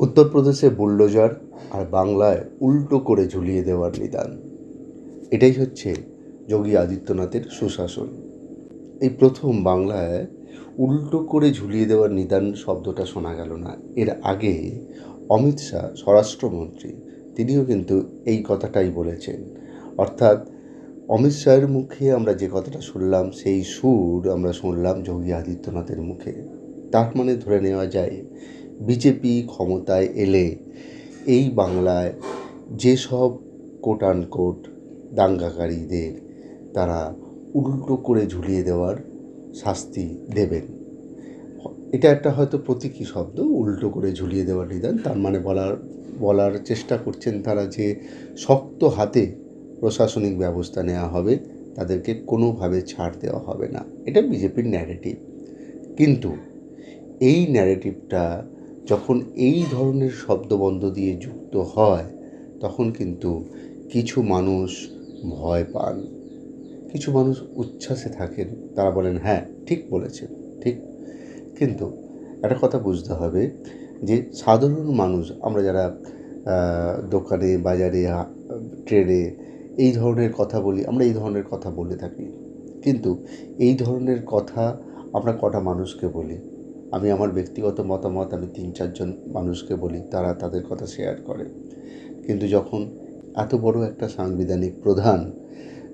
উত্তরপ্রদেশে বুলডোজার আর বাংলায় উল্টো করে ঝুলিয়ে দেওয়ার নিদান। এটাই হচ্ছে যোগী আদিত্যনাথের সুশাসন। এই প্রথম বাংলায় উল্টো করে ঝুলিয়ে দেওয়ার নিদান শব্দটা শোনা গেল না। এর আগে অমিত শাহ, স্বরাষ্ট্রমন্ত্রী, তিনিও কিন্তু এই কথাটাই বলেছেন। অর্থাৎ অমিত শাহের মুখে আমরা যে কথাটা শুনলাম, সেই সুর আমরা শুনলাম যোগী আদিত্যনাথের মুখে। তার মানে ধরে নেওয়া যায় বিজেপি ক্ষমতায় এলে এই বাংলায় যেসব কোট আনকোট দাঙ্গাকারীদের তারা উল্টো করে ঝুলিয়ে দেওয়ার শাস্তি দেবেন। এটা একটা হয়তো প্রতীকী শব্দ, উল্টো করে ঝুলিয়ে দেওয়ার নিদান। তার মানে বলার বলার চেষ্টা করছেন তারা যে শক্ত হাতে প্রশাসনিক ব্যবস্থা নেওয়া হবে, তাদেরকে কোনোভাবে ছাড় দেওয়া হবে না। এটা বিজেপির ন্যারেটিভ কিন্তু এই ন্যারেটিভটা যখন এই ধরনের শব্দবন্ধ দিয়ে যুক্ত হয়, তখন কিন্তু কিছু মানুষ ভয় পান। কিছু মানুষ উচ্ছ্বাসে থাকেন। তারা বলেন হ্যাঁ ঠিক বলেছেন, ঠিক। কিন্তু একটা কথা বুঝতে হবে যে, সাধারণ মানুষ, আমরা যারা দোকানে, বাজারে ট্রেনে এই ধরনের কথা বলি, আমরা এই ধরনের কথা বলে থাকি। কিন্তু এই ধরনের কথা আমরা কটা মানুষকে বলি? আমি আমার ব্যক্তিগত মতামত, আমি তিন, চারজন মানুষকে বলি, তারা তাদের কথা শেয়ার করে। কিন্তু যখন এত বড় একটা সাংবিধানিক প্রধান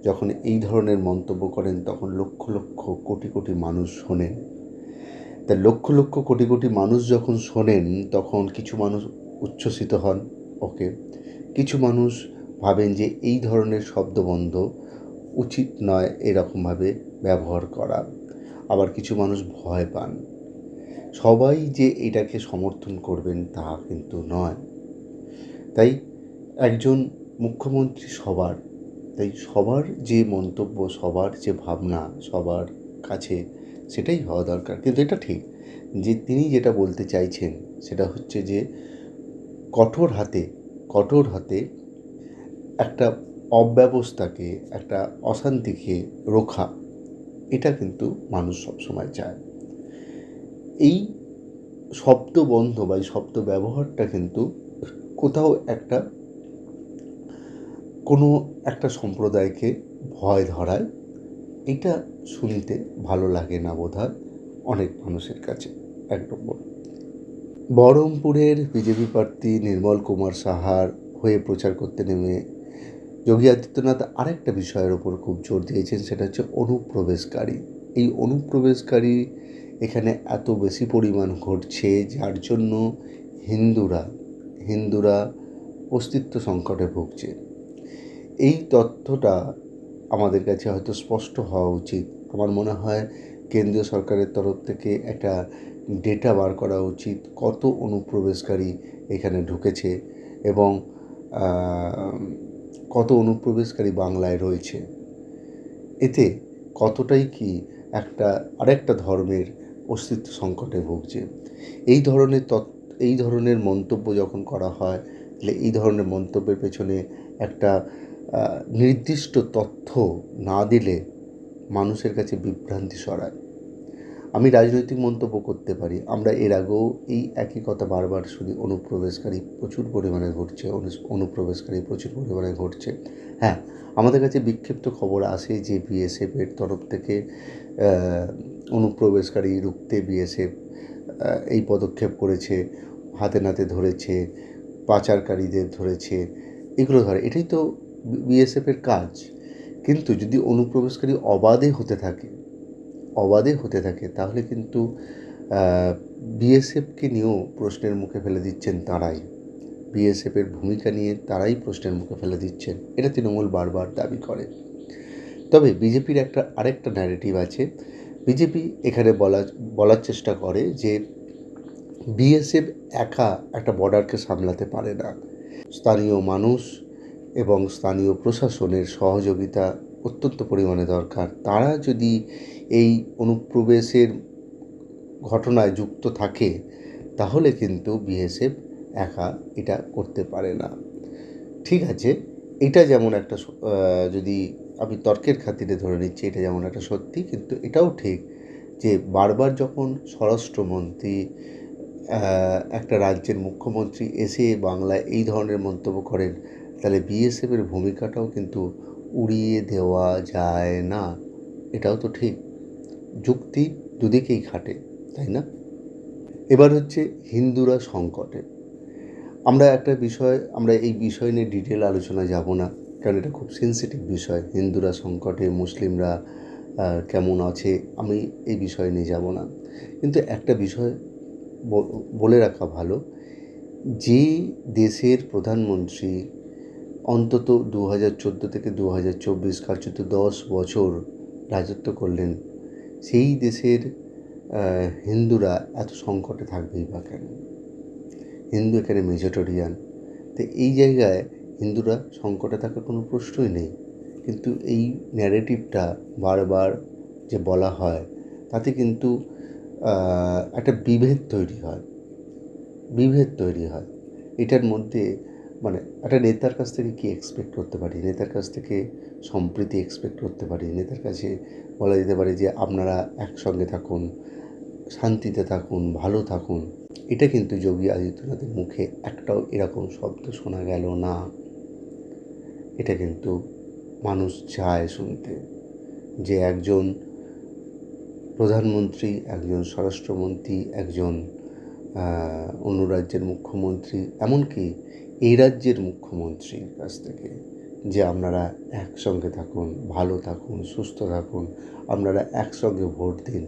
যখন এই ধরনের মন্তব্য করেন, তখন লক্ষ লক্ষ, কোটি কোটি মানুষ শোনেন। তা লক্ষ লক্ষ, কোটি কোটি মানুষ যখন শোনেন, তখন কিছু মানুষ উচ্ছ্বসিত হন। ওকে? কিছু মানুষ ভাবেন যে এই ধরনের শব্দবন্ধ উচিত নয় এরকমভাবে ব্যবহার করা। আবার কিছু মানুষ ভয় পান। সবাই যে এটাকে সমর্থন করবেন তা কিন্তু নয়। তাই একজন মুখ্যমন্ত্রী সবার, তাই সবার যে মন্তব্য, সবার যে ভাবনা, সবার কাছে সেটাই হওয়া দরকার। কিন্তু এটা ঠিক যে তিনি যেটা বলতে চাইছেন সেটা হচ্ছে যে কঠোর হাতে কঠোর হাতে একটা অব্যবস্থাকে, একটা অশান্তিকে রোখা, এটা কিন্তু মানুষ সবসময় চায়। এই শব্দ বন্ধ বা এই শব্দ ব্যবহারটা কিন্তু কোথাও একটা কোনো একটা সম্প্রদায়কে ভয় ধরায়। এটা শুনতে ভালো লাগে না বোধহয় অনেক মানুষের কাছে। এক নম্বর। বহরমপুরের বিজেপি প্রার্থী নির্মল কুমার সাহার হয়ে প্রচার করতে নেমে যোগী আদিত্যনাথ আরেকটা বিষয়ের ওপর খুব জোর দিয়েছেন, সেটা হচ্ছে অনুপ্রবেশকারী। এই অনুপ্রবেশকারী এখানে এত বেশি পরিমাণ ঘটছে, যার জন্য হিন্দুরা হিন্দুরা অস্তিত্ব সংকটে ভুগছে। এই তথ্যটা আমাদের কাছে হয়তো স্পষ্ট হওয়া উচিত। আমার মনে হয় কেন্দ্রীয় সরকারের তরফ থেকে একটা ডেটা বার করা উচিত, কত অনুপ্রবেশকারী এখানে ঢুকেছে এবং কত অনুপ্রবেশকারী বাংলায় রয়েছে। এতে কতটাই কি একটা, আরেকটা ধর্মের অস্তিত্ব সংকটে ভুগছে। এই ধরনের তথ্য এই ধরনের মন্তব্য যখন করা হয়, তাহলে এই ধরনের মন্তব্যের পেছনে একটা নির্দিষ্ট তথ্য না দিলে মানুষের কাছে বিভ্রান্তি সরায় আমি রাজনৈতিক মন্তব্য করতে পারি। আমরা এর আগেও এই একই কথা বারবার শুনি, অনুপ্রবেশকারী প্রচুর পরিমাণে ঘটছে অনু- অনুপ্রবেশকারী প্রচুর পরিমাণে ঘটছে। হ্যাঁ আমাদের কাছে বিক্ষিপ্ত খবর আসে যে বিএসএফের তরফ থেকে অনুপ্রবেশকারী রুখতে বিএসএফ এই পদক্ষেপ করেছে, হাতে নাতে ধরেছে, পাচারকারীদের ধরেছে, এগুলো ধরে। এটাই তো বিএসএফের কাজ। কিন্তু যদি অনুপ্রবেশকারী অবাধে হতে থাকে, অবাধে হতে থাকে, তাহলে কিন্তু বিএসএফকে নিয়েও প্রশ্নের মুখে ফেলে দিচ্ছেন তারাই। বিএসএফের ভূমিকা নিয়ে তারাই প্রশ্নের মুখে ফেলে দিচ্ছেন। এটা তৃণমূল বারবার দাবি করে। তবে বিজেপির একটা, আরেকটা ন্যারেটিভ আছে বিজেপি এখানে বলা, বলার চেষ্টা করে যে বিএসএফ একা একটা বর্ডারকে সামলাতে পারে না। স্থানীয় মানুষ এবং স্থানীয় প্রশাসনের সহযোগিতা অত্যন্ত পরিমাণে দরকার। তারা যদি এই অনুপ্রবেশের ঘটনায় যুক্ত থাকে, তাহলে কিন্তু বিএসএফ একা এটা করতে পারে না। ঠিক আছে, এটা যেমন একটা যদি আমি তর্কের খাতিরে ধরে নিচ্ছি, এটা যেমন একটা সত্যি, কিন্তু এটাও ঠিক যে বারবার যখন স্বরাষ্ট্রমন্ত্রী একটা রাজ্যের মুখ্যমন্ত্রী এসে বাংলায় এই ধরনের মন্তব্য করেন, তাহলে বিএসএফের ভূমিকাটাও কিন্তু উড়িয়ে দেওয়া যায় না। এটাও তো ঠিক। যুক্তি দুদিকেই খাটে, তাই না? এবার হচ্ছে হিন্দুরা সংকটে। আমরা একটা বিষয়, আমরা এই বিষয় নিয়ে ডিটেল আলোচনা যাব না। কারণ এটা খুব সেন্সিটিভ বিষয়। হিন্দুরা সংকটে, মুসলিমরা কেমন আছে, আমি এই বিষয় নিয়ে যাব না। কিন্তু একটা বিষয় বলে রাখা ভালো, যে দেশের প্রধানমন্ত্রী অন্তত দু হাজার চোদ্দ থেকে দু হাজার চব্বিশ কার্যত দশ বছর রাজত্ব করলেন, সেই দেশের হিন্দুরা এত সংকটে থাকবেই বা কেন? হিন্দু এখানে মেজরিটিয়ান। তো এই জায়গায় হিন্দুরা সংকটে থাকার কোনো প্রশ্নই নেই। কিন্তু এই ন্যারেটিভটা বারবার যে বলা হয়, তাতে কিন্তু একটা বিভেদ তৈরি হয়। বিভেদ তৈরি হয়। এটার মধ্যে মানে একটা নেতার কাছ থেকে কি এক্সপেক্ট করতে পারি? নেতার কাছ থেকে সম্প্রীতি এক্সপেক্ট করতে পারি? নেতার কাছে বলা যেতে পারে যে, আপনারা একসঙ্গে থাকুন, শান্তিতে থাকুন, ভালো থাকুন। এটা কিন্তু যোগী আদিত্যনাথের মুখে একটাও এরকম শব্দ শোনা গেল না। এটা কিন্তু মানুষ চায় শুনতে যে একজন প্রধানমন্ত্রী, একজন স্বরাষ্ট্রমন্ত্রী, একজন অন্য রাজ্যের মুখ্যমন্ত্রী, এমনকি এই রাজ্যের মুখ্যমন্ত্রীর কাছ থেকে যে আপনারা একসঙ্গে থাকুন, ভালো থাকুন, সুস্থ থাকুন, আপনারা একসঙ্গে ভোট দিন,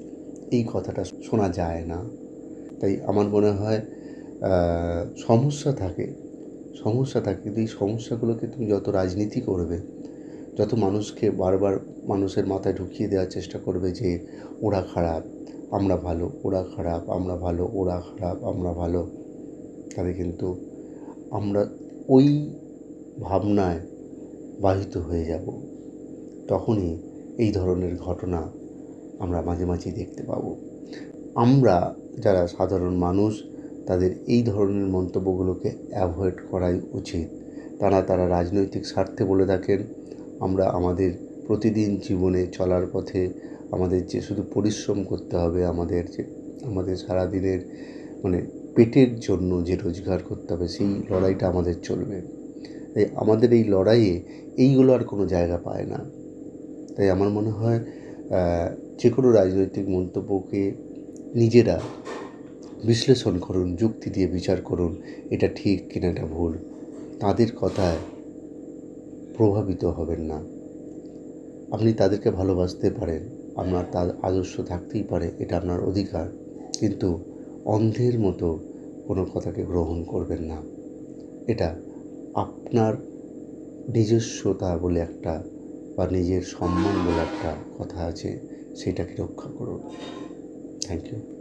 এই কথাটা শোনা যায় না। তাই আমার মনে হয় সমস্যা থাকে সমস্যা থাকে, কিন্তু এই সমস্যাগুলোকে তুমি যত রাজনীতি করবে, যত মানুষকে বারবার মানুষের মাথায় ঢুকিয়ে দেওয়ার চেষ্টা করবে যে, ওরা খারাপ, আমরা ভালো, ওরা খারাপ, আমরা ভালো, ওরা খারাপ, আমরা ভালো, তাহলে কিন্তু আমরা ওই ভাবনায় বাহিত হয়ে যাব। তখনই এই ধরনের ঘটনা আমরা মাঝে মাঝেই দেখতে পাবো। আমরা যারা সাধারণ মানুষ তাদের এই ধরনের মন্তব্যগুলোকে অ্যাভয়েড করাই উচিত। তারা তারা রাজনৈতিক স্বার্থে বলে থাকেন, আমরা আমাদের প্রতিদিন জীবনে চলার পথে আমাদের যে শুধু পরিশ্রম করতে হবে, আমাদের যে, আমাদের সারাদিনের মানে পেটের জন্য যে রোজগার করতে হবে, সেই লড়াইটা আমাদের চলবে। তাই আমাদের এই লড়াইয়ে এইগুলো আর কোনো জায়গা পায় না। তাই আমার মনে হয় যে কোনো রাজনৈতিক মন্তব্যকে নিজেরা বিশ্লেষণ করুন, যুক্তি দিয়ে বিচার করুন, এটা ঠিক কিনা এটা ভুল। তাদের কথায় প্রভাবিত হবেন না। আপনি তাদেরকে ভালোবাসতে পারেন, আপনার তার আদর্শ থাকতেই পারে, এটা আপনার অধিকার। কিন্তু অন্ধের মতো কোনো কথাকে গ্রহণ করবেন না। এটা আপনার নিজস্বতা বলে একটা বা নিজের সম্মান বলে একটা কথা আছে, সেটাকে রক্ষা করুন। Thank you.